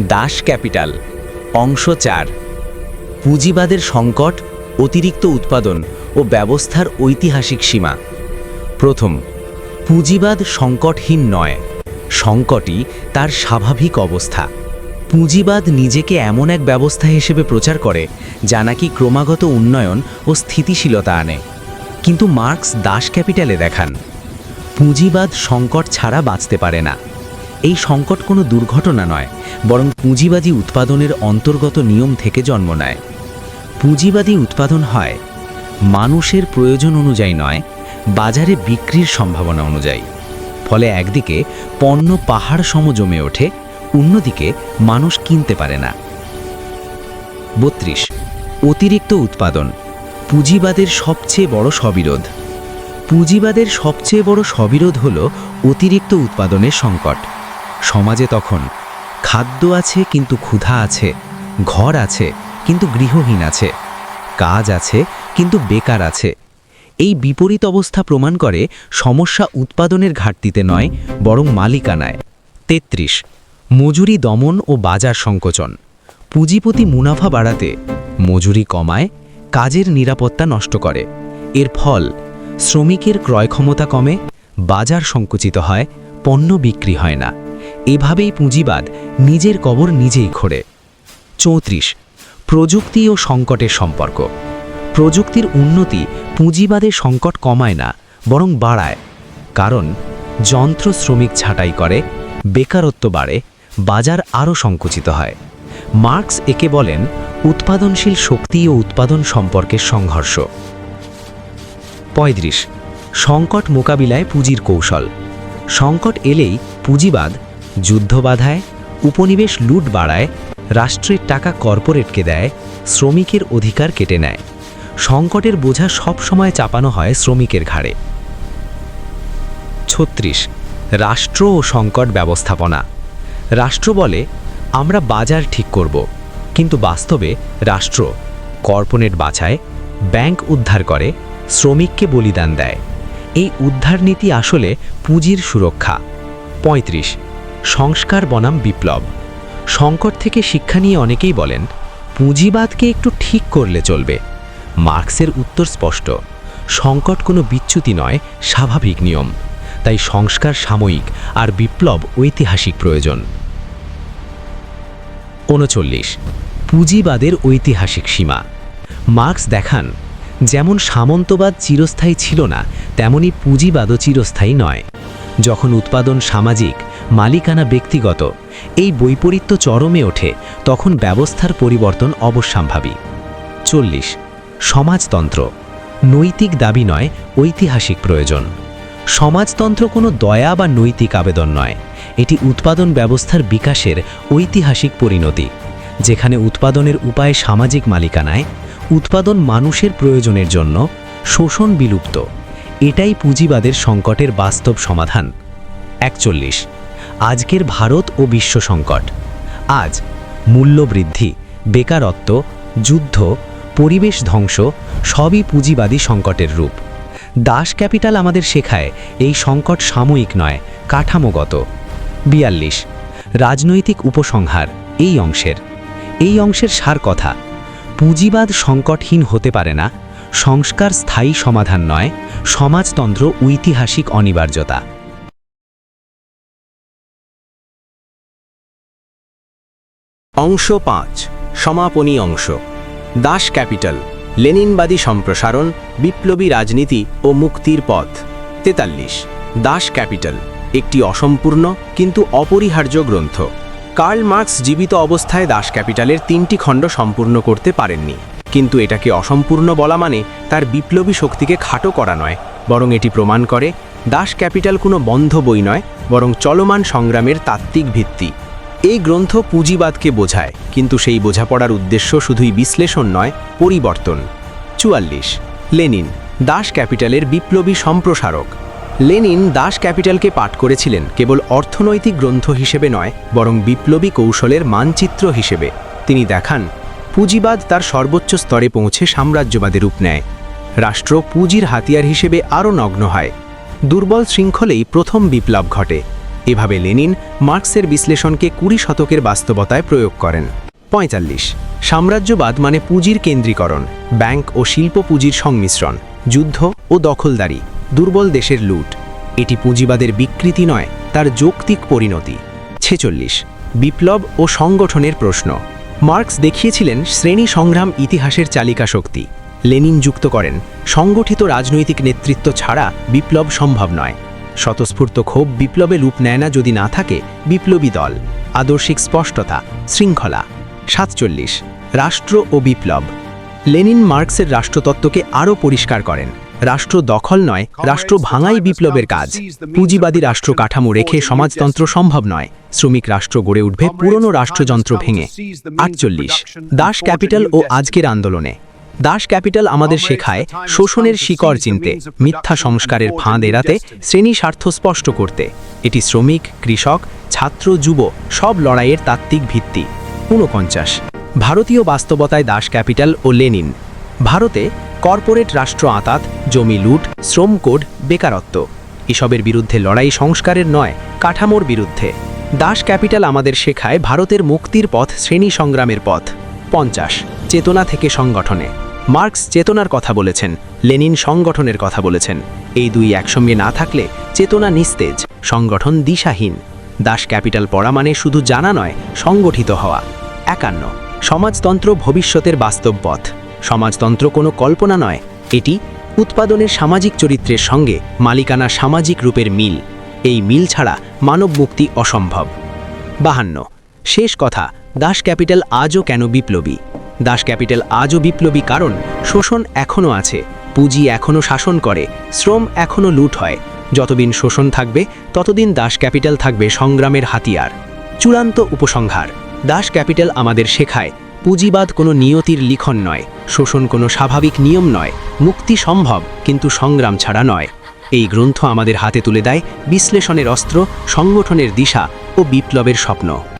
Das capital, অংশ চার। পুঁজিবাদের সংকট, অতিরিক্ত উৎপাদন ও ব্যবস্থার ঐতিহাসিক সীমা। প্রথম, পুঁজিবাদ সংকটহীন নয়, সংকটই তার স্বাভাবিক অবস্থা। পুঁজিবাদ নিজেকে এমন এক ব্যবস্থা হিসেবে প্রচার করে, যা নাকি ক্রমাগত উন্নয়ন ও স্থিতিশীলতা আনে। কিন্তু মার্কস দাস ক্যাপিটালে দেখান, পুঁজিবাদ সংকট ছাড়া বাঁচতে পারে না। এই সংকট কোনো দুর্ঘটনা নয়, বরং পুঁজিবাদী উৎপাদনের অন্তর্গত নিয়ম থেকে জন্ম নেয়। পুঁজিবাদী উৎপাদন হয় মানুষের প্রয়োজন অনুযায়ী নয়, বাজারে বিক্রির সম্ভাবনা অনুযায়ী। ফলে একদিকে পণ্য পাহাড় সম জমে ওঠে, অন্যদিকে মানুষ কিনতে পারে না। বত্রিশ, অতিরিক্ত উৎপাদন, পুঁজিবাদের সবচেয়ে বড় সবিরোধ। পুঁজিবাদের সবচেয়ে বড় সবিরোধ হল অতিরিক্ত উৎপাদনের সংকট। সমাজে তখন খাদ্য আছে কিন্তু ক্ষুধা আছে, ঘর আছে কিন্তু গৃহহীন আছে, কাজ আছে কিন্তু বেকার আছে। এই বিপরীত অবস্থা প্রমাণ করে সমস্যা উৎপাদনের ঘাটতিতে নয়, বরং মালিকানায়। তেত্রিশ, মজুরি দমন ও বাজার সংকোচন। পুঁজিপতি মুনাফা বাড়াতে মজুরি কমায়, কাজের নিরাপত্তা নষ্ট করে। এর ফল, শ্রমিকের ক্রয় ক্ষমতা কমে, বাজার সংকুচিত হয়, পণ্য বিক্রি হয় না। এভাবেই পুঁজিবাদ নিজের কবর নিজেই খোড়ে। চৌত্রিশ, প্রযুক্তি ও সংকটের সম্পর্ক। প্রযুক্তির উন্নতি পুঁজিবাদের সংকট কমায় না, বরং বাড়ায়। কারণ, যন্ত্র শ্রমিক ছাঁটাই করে, বেকারত্ব বাড়ে, বাজার আরও সংকুচিত হয়। মার্কস একে বলেন উৎপাদনশীল শক্তি ও উৎপাদন সম্পর্কের সংঘর্ষ। পঁয়ত্রিশ, সংকট মোকাবিলায় পুঁজির কৌশল। সংকট এলেই পুঁজিবাদ যুদ্ধ বাধায়, উপনিবেশ লুট বাড়ায়, রাষ্ট্রের টাকা কর্পোরেটকে দেয়, শ্রমিকের অধিকার কেটে নেয়। সংকটের বোঝা সব সময় চাপানো হয় শ্রমিকের ঘাড়ে। ছত্রিশ, রাষ্ট্র ও সংকট ব্যবস্থাপনা। রাষ্ট্র বলে, আমরা বাজার ঠিক করব, কিন্তু বাস্তবে রাষ্ট্র কর্পোরেট বাছায়, ব্যাংক উদ্ধার করে, শ্রমিককে বলিদান দেয়। এই উদ্ধার নীতি আসলে পুঁজির সুরক্ষা। ৩৫ সংস্কার বনাম বিপ্লব। সংকট থেকে শিক্ষা নিয়ে অনেকেই বলেন, পুঁজিবাদকে একটু ঠিক করলে চলবে। মার্কসের উত্তর স্পষ্ট, সংকট কোনো বিচ্যুতি নয়, স্বাভাবিক নিয়ম। তাই সংস্কার সাময়িক আর বিপ্লব ঐতিহাসিক প্রয়োজন। উনচল্লিশ, পুঁজিবাদের ঐতিহাসিক সীমা। মার্কস দেখান, যেমন সামন্তবাদ চিরস্থায়ী ছিল না, তেমনি পুঁজিবাদও চিরস্থায়ী নয়। যখন উৎপাদন সামাজিক মালিকানা ব্যক্তিগত। এই বৈপরীত্য চরমে ওঠে, তখন ব্যবস্থার পরিবর্তন অবশ্যম্ভাবী। চল্লিশ, সমাজতন্ত্র। নৈতিক দাবি নয়, ঐতিহাসিক প্রয়োজন। সমাজতন্ত্র কোনো দয়া বা নৈতিক আবেদন নয়। এটি উৎপাদন ব্যবস্থার বিকাশের ঐতিহাসিক পরিণতি, যেখানে উৎপাদনের উপায় সামাজিক মালিকানায়, উৎপাদন মানুষের প্রয়োজনের জন্য শোষণ বিলুপ্ত। এটাই পুঁজিবাদের সংকটের বাস্তব সমাধান। একচল্লিশ আজকের ভারত ও বিশ্ব সংকট। আজ মূল্যবৃদ্ধি, বেকারত্ব, যুদ্ধ, পরিবেশ ধ্বংস সবই পুঁজিবাদী সংকটের রূপ। দাস ক্যাপিটাল আমাদের শেখায় এই সংকট সাময়িক নয়, কাঠামোগত। বিয়াল্লিশ, রাজনৈতিক উপসংহার, এই অংশের। এই অংশের সার কথা, পুঁজিবাদ সংকটহীন হতে পারে না, সংস্কার স্থায়ী সমাধান নয়, সমাজতন্ত্র ঐতিহাসিক অনিবার্যতা। অংশ পাঁচ, সমাপনী অংশ। দাস ক্যাপিটাল, লেনিনবাদী সম্প্রসারণ, বিপ্লবী রাজনীতি ও মুক্তির পথ। তেতাল্লিশ, দাস ক্যাপিটাল, একটি অসম্পূর্ণ কিন্তু অপরিহার্য গ্রন্থ। কার্ল মার্কস জীবিত অবস্থায় দাস ক্যাপিটালের তিনটি খণ্ড সম্পূর্ণ করতে পারেননি। কিন্তু এটাকে অসম্পূর্ণ বলা মানে তার বিপ্লবী শক্তিকে খাটো করা নয়, বরং এটি প্রমাণ করে দাস ক্যাপিটাল কোনো বন্ধ বই নয়, বরং চলমান সংগ্রামের তাত্ত্বিক ভিত্তি। এই গ্রন্থ পুঁজিবাদকে বোঝায়, কিন্তু সেই বোঝাপড়ার উদ্দেশ্য শুধুই বিশ্লেষণ নয়, পরিবর্তন। চুয়াল্লিশ। লেনিন, দাস ক্যাপিটালের বিপ্লবী সম্প্রসারক। লেনিন দাস ক্যাপিটালকে পাঠ করেছিলেন কেবল অর্থনৈতিক গ্রন্থ হিসেবে নয়, বরং বিপ্লবী কৌশলের মানচিত্র হিসেবে। তিনি দেখান, পুঁজিবাদ তার সর্বোচ্চ স্তরে পৌঁছে সাম্রাজ্যবাদের রূপ নেয়। রাষ্ট্র পুঁজির হাতিয়ার হিসেবে আরও নগ্ন হয়। দুর্বল শৃঙ্খলেই প্রথম বিপ্লব ঘটে। এভাবে লেনিন মার্কসের বিশ্লেষণকে কুড়ি শতকের বাস্তবতায় প্রয়োগ করেন। পঁয়তাল্লিশ। সাম্রাজ্যবাদ মানে পুঁজির কেন্দ্রীকরণ, ব্যাংক ও শিল্প পুঁজির সংমিশ্রণ, যুদ্ধ ও দখলদারি, দুর্বল দেশের লুট। এটি পুঁজিবাদের বিকৃতি নয়, তার যৌক্তিক পরিণতি। ছেচল্লিশ। বিপ্লব ও সংগঠনের প্রশ্ন। মার্কস দেখিয়েছিলেন শ্রেণি সংগ্রাম ইতিহাসের চালিকা শক্তি। লেনিন যুক্ত করেন, সংগঠিত রাজনৈতিক নেতৃত্ব ছাড়া বিপ্লব সম্ভব নয়। স্বতঃস্ফূর্ত ক্ষোভ বিপ্লবে রূপ নেয় না যদি না থাকে বিপ্লবী দল। আদর্শিক স্পষ্টতা, শৃঙ্খলা। সাতচল্লিশ, রাষ্ট্র ও বিপ্লব। লেনিন মার্কসের রাষ্ট্রতত্ত্বকে আরও পরিষ্কার করেন। রাষ্ট্র দখল নয়, রাষ্ট্র ভাঙাই বিপ্লবের কাজ। পুঁজিবাদী রাষ্ট্র কাঠামো রেখে সমাজতন্ত্র সম্ভব নয়। শ্রমিক রাষ্ট্র গড়ে উঠবে পুরনো রাষ্ট্রযন্ত্র ভেঙে। আটচল্লিশ, দাস ক্যাপিটাল ও আজকের আন্দোলনে। দাস ক্যাপিটাল আমাদের শেখায় শোষণের শিকড় চিনতে মিথ্যা সংস্কারের ফাঁদ এড়াতে শ্রেণি স্বার্থ স্পষ্ট করতে। এটি শ্রমিক কৃষক ছাত্র যুব সব লড়াইয়ের তাত্ত্বিক ভিত্তি। ঊনপঞ্চাশ। ভারতীয় বাস্তবতায় দাস ক্যাপিটাল ও লেনিন। ভারতে কর্পোরেট রাষ্ট্র আঁতাত জমি লুট শ্রম কোড বেকারত্ব। এসবের বিরুদ্ধে লড়াই সংস্কারের নয় কাঠামোর বিরুদ্ধে। দাস ক্যাপিটাল আমাদের শেখায় ভারতের মুক্তির পথ শ্রেণি সংগ্রামের পথ। পঞ্চাশ। চেতনা থেকে সংগঠনে। মার্কস চেতনার কথা বলেছেন, লেনিন সংগঠনের কথা বলেছেন। এই দুই একসঙ্গে না থাকলে চেতনা নিস্তেজ, সংগঠন দিশাহীন। দাস ক্যাপিটাল পড়া মানে শুধু জানা নয়, সংগঠিত হওয়া। একান্ন, সমাজতন্ত্র ভবিষ্যতের বাস্তব পথ। সমাজতন্ত্র কোনো কল্পনা নয়, এটি উৎপাদনের সামাজিক চরিত্রের সঙ্গে মালিকানা সামাজিক রূপের মিল। এই মিল ছাড়া মানব মুক্তি অসম্ভব। বাহান্ন, শেষ কথা, দাস ক্যাপিটাল আজও কেন বিপ্লবী? দাস ক্যাপিটাল আজও বিপ্লবী কারণ শোষণ এখনও আছে, পুঁজি এখনও শাসন করে, শ্রম এখনও লুট হয়। যতদিন শোষণ থাকবে, ততদিন দাস ক্যাপিটাল থাকবে সংগ্রামের হাতিয়ার। চূড়ান্ত উপসংহার, দাস ক্যাপিটাল আমাদের শেখায়, পুঁজিবাদ কোনো নিয়তির লিখন নয়, শোষণ কোনো স্বাভাবিক নিয়ম নয়, মুক্তি সম্ভব কিন্তু সংগ্রাম ছাড়া নয়। এই গ্রন্থ আমাদের হাতে তুলে দেয় বিশ্লেষণের অস্ত্র, সংগঠনের দিশা ও বিপ্লবের স্বপ্ন।